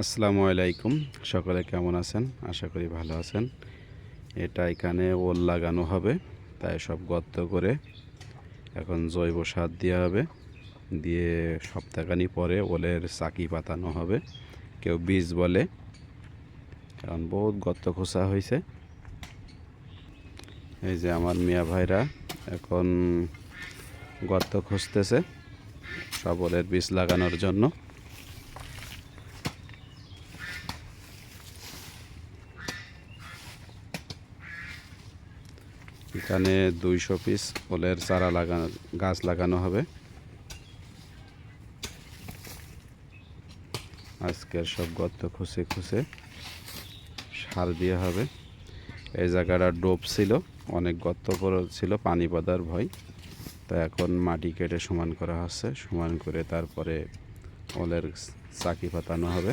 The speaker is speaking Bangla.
আসসালামু আলাইকুম। সকলে কেমন আছেন? আশা করি ভালো আছেন। এটা এখানে ওল লাগানো হবে, তাই সব গর্ত করে এখন জৈব সার দেওয়া হবে। দিয়ে সপ্তাহখানি পরে ওলের চাকি পাতানো হবে। কেউ বীজ বলে। এখন বহুত গর্ত খোসা হয়েছে এই যে আমার মিয়া ভাইরা এখন গর্ত খুঁজতেছে সব ওলের বীজ লাগানোর জন্য। এখানে দুইশো পিস ওলের চারা লাগানো, গাছ লাগানো হবে। আজকের সব গর্ত খুঁজে খুঁজে সার দিয়ে হবে। এই জায়গাটা ডোব ছিল, অনেক গর্ত ছিল, পানি বাঁধার ভয়। তা এখন মাটি কেটে সমান করা হচ্ছে, সমান করে তারপরে ওলের চাকি পাতানো হবে।